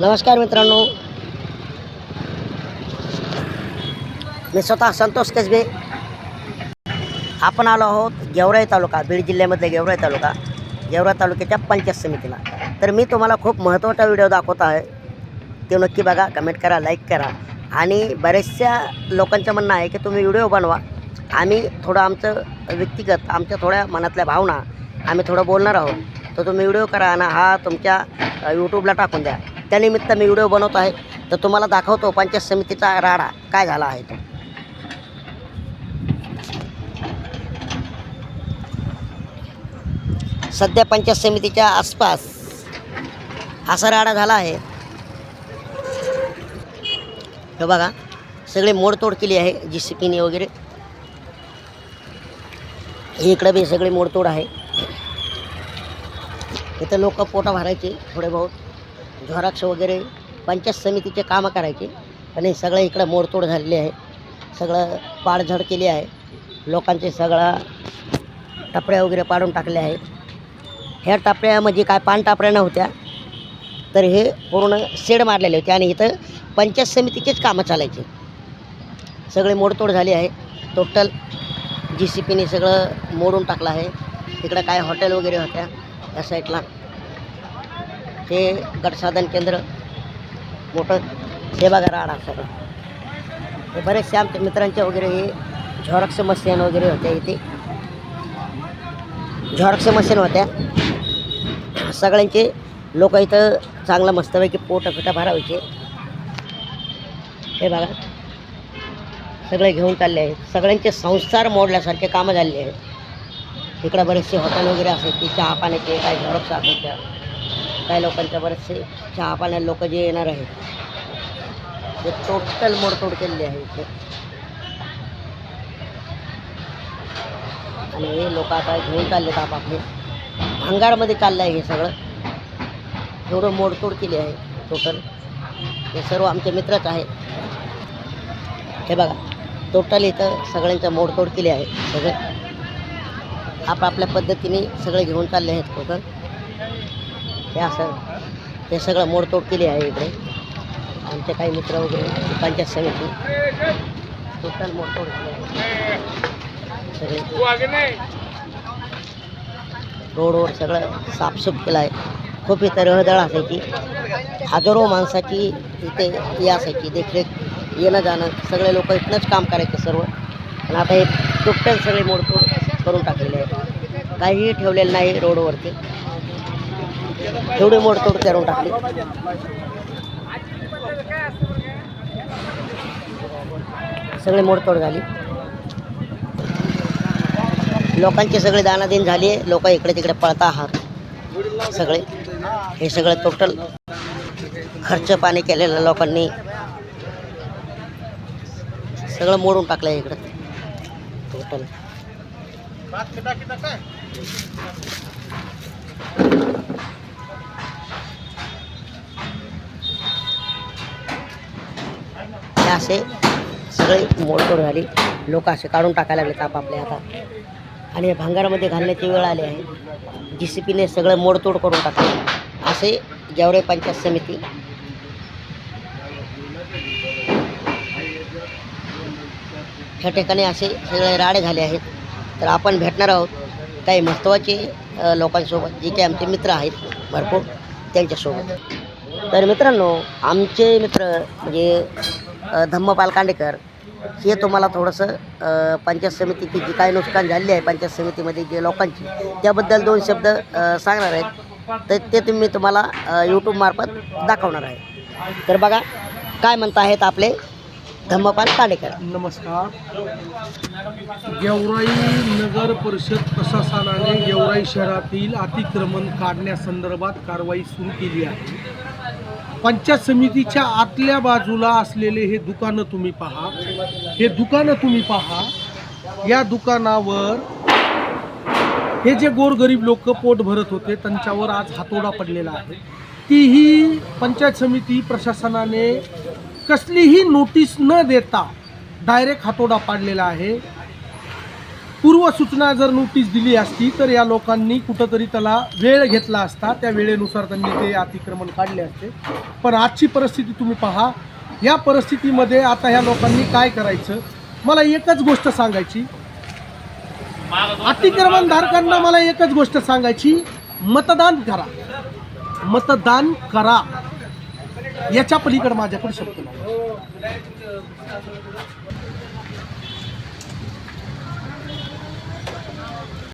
नमस्कार मित्रांनो. मी स्वतः संतोष कसबे. आपण आलो आहोत गेवराई तालुका बीड जिल्ह्यामधल्या गेवराई तालुका गेवराई तालुक्याच्या पंचायत समितीला. तर मी तुम्हाला खूप महत्त्वाचा व्हिडिओ दाखवत आहे. ते नक्की बघा कमेंट करा लाईक करा. आणि बऱ्याचशा लोकांचं म्हणणं आहे की तुम्ही व्हिडिओ बनवा. आम्ही थोडं आमचं व्यक्तिगत आमच्या थोड्या मनातल्या भावना आम्ही थोडं बोलणार आहोत. तर तुम्ही व्हिडिओ करा आणि हा तुमच्या यूट्यूबला टाकून द्या. त्यानिमित्त मी व्हिडिओ बनवत आहे. तर तुम्हाला दाखवतो पंचायत समितीचा राडा काय झाला आहे तो. सध्या पंचायत समितीच्या आसपास असा राडा झाला आहे. हे बघा सगळे मोडतोड केली आहे जी सी पीने वगैरे. इकडं बी सगळे मोडतोड आहे. इथं लोक पोटा भरायचे थोडे बहुत. झोराक्ष वगैरे पंचायत समितीचे कामं करायचे. आणि सगळं इकडं मोडतोड झालेली आहे. सगळं पाडझड केली आहे. लोकांचे सगळा टपऱ्या वगैरे पाडून टाकल्या आहेत. ह्या टापऱ्या म्हणजे काय पान टापऱ्या नव्हत्या तर हे पूर्ण शेड मारलेले होते आणि इथं पंचायत समितीचेच कामं चालायचे. सगळे मोडतोड झाली आहे. टोटल जी सी पीने सगळं मोडून टाकलं आहे. तिकडं काय हॉटेल वगैरे होत्या या साईडला हे गटसाधन केंद्र मोठं सेवाघर बघा राडा हे बरेचसे आमच्या मित्रांच्या वगैरे हे झॉरक्स मशीन वगैरे होत्या इथे. झॉरक्स मशीन होत्या. सगळ्यांचे लोक इथं चांगलं मस्तपैकी पोटं फिटा भरायचे. हे बघा. सगळे घेऊन चालले आहेत. सगळ्यांचे संसार मोडल्यासारखे कामं झालेले आहेत. इकडं बरेचसे हॉटेल वगैरे असायचे चहा पाण्याचे काही झॉरक्स असायच्या काही लोकांच्या बरेचसे चहा पाण्या लोक जे येणार आहेत ते टोटल मोडतोड केलेली आहे इथे. आणि हे लोक आता घेऊन चाललेत आपापले. भंगारमध्ये चाललं आहे हे सगळं. एवढं मोडतोड केली आहे टोटल हे सर्व आमचे मित्रच आहेत. हे बघा टोटल इथं सगळ्यांचं मोडतोड केली आहे सगळे. आपापल्या पद्धतीने सगळे घेऊन चालले आहेत टोटल हे असं हे सगळं मोडतोड केली आहे इकडे. आमचे काही मित्र वगैरे पंचायत समिती टोटल मोडतोड केली आहे. सगळे. रोडवर सगळं साफसूफ केलं आहे. खूप इथं रहदळ असायची. हजारो माणसाची इथे हे असायची. देखरेख येणं जाणं सगळे लोक इथनंच काम करायचे सर्व. आणि आता हे टोटल सगळे मोडतोड करून टाकलेले आहे काहीही ठेवलेलं नाही रोडवरती. एवढे मोडतोड करून टाकली. सगळे मोडतोड झाली. लोकांचे सगळे दानादीन झाले. लोक इकडे तिकडे पळता आहात. सगळे. हे सगळं टोटल खर्च पाणी केलेलं लोकांनी. सगळं मोडून टाकलं आहे इकडं. टोटल असे सगळे मोडतोड झाली लोक असे काढून टाकायला लागले ताप आपल्या हातात. आणि भांगारामध्ये घालण्याची वेळ आली आहे. जी सी पीने सगळं मोडतोड करून टाकले. असे गेवरे पंचायत समिती ह्या ठिकाणी असे सगळे राडे झाले आहेत. तर आपण भेटणार आहोत. काही महत्त्वाचे लोकांसोबत जे काही आमचे मित्र आहेत भरपूर त्यांच्यासोबत. तर मित्रांनो आमचे मित्र म्हणजे धम्मपाल कांडेकर हे तुम्हाला थोडंसं पंचायत समितीची जी काही नुकसान झाली आहे पंचायत समितीमध्ये जे लोकांची त्याबद्दल दोन शब्द सांगणार आहेत. तर ते तुम्ही तुम्हाला यूट्यूबमार्फत दाखवणार आहे. तर बघा काय म्हणत आहेत आपले धम्मपाल कांडेकर नमस्कार. गेवराई नगर परिषद प्रशासनाने गेवराई शहरातील अतिक्रमण काढण्यासंदर्भात कारवाई सुरू केली आहे. पंचायत समितीच्या आतल्या बाजूला असलेले हे दुकानं तुम्ही पहा. हे दुकानं तुम्ही पहा. या दुकानावर हे जे गोरगरीब लोक पोट भरत होते त्यांच्यावर आज हातोडा पडलेला आहे. तीही पंचायत समिती प्रशासनाने कसलीही नोटीस न देता डायरेक्ट हातोडा पाडलेला आहे. पूर्व सूचना जर नोटीस दिली असती तर या लोकांनी कुठंतरी त्याला वेळ घेतला असता. त्या वेळेनुसार त्यांनी ते अतिक्रमण काढले असते. पण आजची परिस्थिती तुम्ही पहा. या परिस्थितीमध्ये आता ह्या लोकांनी काय करायचं? मला एकच गोष्ट सांगायची. अतिक्रमणधारकांना मला एकच गोष्ट सांगायची. मतदान करा. मतदान करा. याच्या पलीकडे माझ्याकडे शब्द नाही.